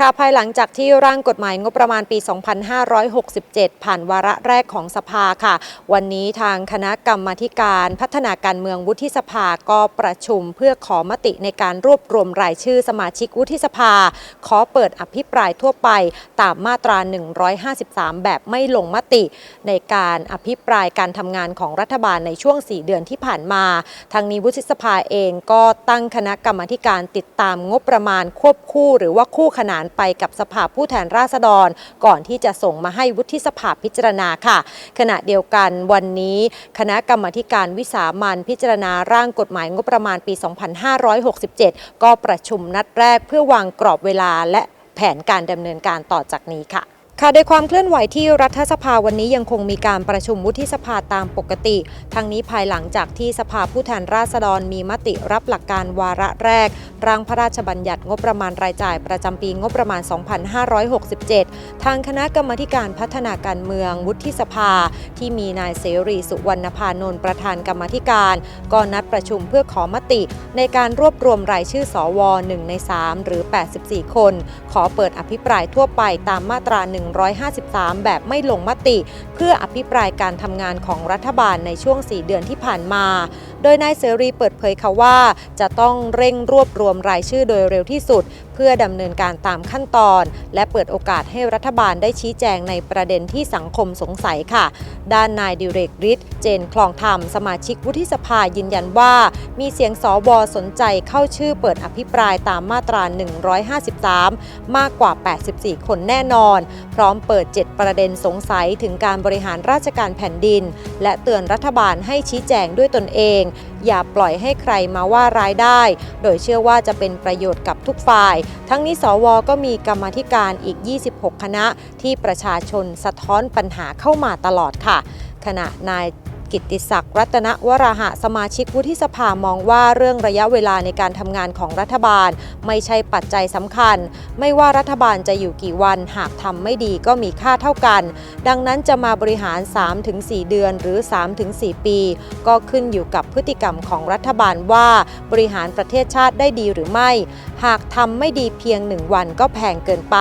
ค่ะภายหลังจากที่ร่างกฎหมายงบประมาณปี 2567 ผ่านวาระแรกของสภาค่ะ วันนี้ทางคณะกรรมาธิการพัฒนาการเมืองวุฒิสภาก็ประชุมเพื่อขอมติในการรวบรวมรายชื่อสมาชิกวุฒิสภา ขอเปิดอภิปรายทั่วไปตามมาตรา 153 แบบไม่ลงมติ ในการอภิปรายการทำงานของรัฐบาลในช่วง 4 เดือนที่ผ่านมา ทางนี้วุฒิสภาเองก็ตั้งคณะกรรมาธิการติดตามงบประมาณควบคู่หรือว่าคู่ขนานไปกับสภาผู้แทนราษฎร ก่อนที่จะส่งมาให้วุฒิสภาพิจารณาค่ะ ขณะเดียวกันวันนี้คณะกรรมการวิสามันพิจารณาร่างกฎหมายงบประมาณปี 2567 ก็ประชุมนัดแรกเพื่อวางกรอบเวลาและแผนการดำเนินการต่อจากนี้ค่ะ ค่ะโดยความเคลื่อนไหวที่รัฐสภาวันนี้ยังคงมีการประชุมวุฒิสภาตามปกติ ทั้งนี้ภายหลังจากที่สภาผู้แทนราษฎรมีมติรับหลักการวาระแรก ร่างพระราชบัญญัติงบประมาณรายจ่ายประจำปีงบประมาณ 2567 ทางคณะกรรมการพัฒนาการเมืองวุฒิสภา ที่มีนายเสรีสุวรรณพานนท์ประธานกรรมธิการ ก็นัดประชุมเพื่อขอมติ ในการรวบรวมรายชื่อสว 1 ใน 3 หรือ 84 คน ขอเปิดอภิปรายทั่วไปตามมาตรา153 แบบไม่ลงมติ เพื่ออภิปรายการทำงานของรัฐบาลในช่วง 4 เดือนที่ผ่านมา โดยนายเสรีเปิดเผยค่ะว่า จะต้องเร่งรวบรวมรายชื่อโดยเร็วที่สุด พื่อดำเนินการตามขั้นตอน และเปิดโอกาสให้รัฐบาลได้ชี้แจงในประเด็นที่สังคมสงสัยค่ะ ด้านนายดิเรกฤทธิ์เจนคลองธรรม สมาชิกวุฒิสภายืนยันว่า มีเสียงสวสนใจเข้าชื่อเปิดอภิปรายตามมาตรา 153 มากกว่า 84 คนแน่นอน พร้อมเปิด 7 ประเด็นสงสัยถึงการบริหารราชการแผ่นดิน และเตือนรัฐบาลให้ชี้แจงด้วยตนเอง อย่าปล่อยให้ใครมาว่ารายได้ โดยเชื่อว่าจะเป็นประโยชน์กับทุกฝ่าย ทั้งนี้สวก็มีกรรมธิการอีก 26 คณะที่ประชาชนสะท้อนปัญหาเข้ามาตลอดค่ะ ขณะนาย กิตติศักดิ์รัตนวราหะสมาชิกวุฒิสภามองว่าเรื่องระยะเวลาในการทำงานของรัฐบาล ไม่ใช่ปัจจัยสำคัญ ไม่ว่ารัฐบาลจะอยู่กี่วันหากทำไม่ดีก็มีค่าเท่ากัน ดังนั้นจะมาบริหาร 3-4 เดือนหรือ 3-4 ปี ก็ขึ้นอยู่กับพฤติกรรมของรัฐบาลว่าบริหารประเทศชาติได้ดีหรือไม่ หากทำไม่ดีเพียงหนึ่งวันก็แพงเกินไป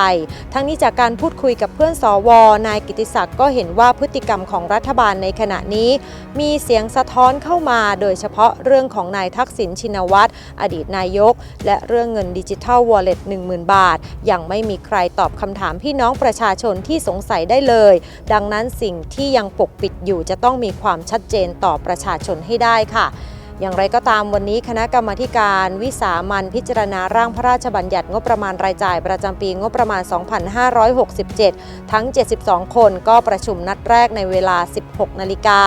ทั้งนี้จากการพูดคุยกับเพื่อนสวนายกิติศักดิ์ก็เห็นว่าพฤติกรรมของรัฐบาลในขณะนี้มีเสียงสะท้อนเข้ามาโดยเฉพาะเรื่องของนายทักษิณชินวัตรอดีตนายก และเรื่องเงินดิจิทัลวอลเล็ต10,000 บาท ยังไม่มีใครตอบคำถามพี่น้องประชาชนที่สงสัยได้เลย ดังนั้นสิ่งที่ยังปกปิดอยู่จะต้องมีความชัดเจนต่อประชาชนให้ได้ค่ะ อย่างไรก็ตามวันนี้คณะกรรมการวิสามันพิจารณาร่างพระราชบัญญัติงบประมาณรายจ่ายประจำปีงบประมาณ 2567 ทั้ง 72 คนก็ประชุมนัดแรกในเวลา 16 นาฬิกา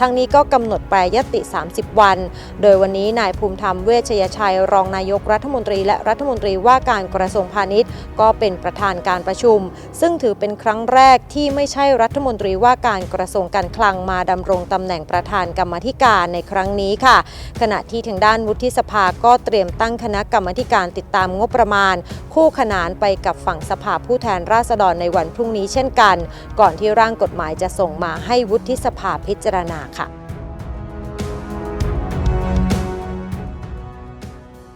ทั้งนี้ก็กำหนดแปรยติ 30 วัน โดยวันนี้นายภูมิธรรมเวชยชัย รองนายกรัฐมนตรี และรัฐมนตรีว่าการกระทรวงพาณิชย์ ก็เป็นประธานการประชุม ซึ่งถือเป็นครั้งแรกที่ไม่ใช่รัฐมนตรีว่าการกระทรวงการคลังมาดำรงตำแหน่งประธานกรรมธิการในครั้งนี้ค่ะขณะที่ทางด้านวุฒิสภาก็เตรียมตั้งคณะกรรมการติดตามงบประมาณ คู่ขนานไปกับฝั่งสภาผู้แทนราษฎรในวันพรุ่งนี้เช่นกัน ก่อนที่ร่างกฎหมายจะส่งมาให้วุฒิสภาพิจารณาค่ะ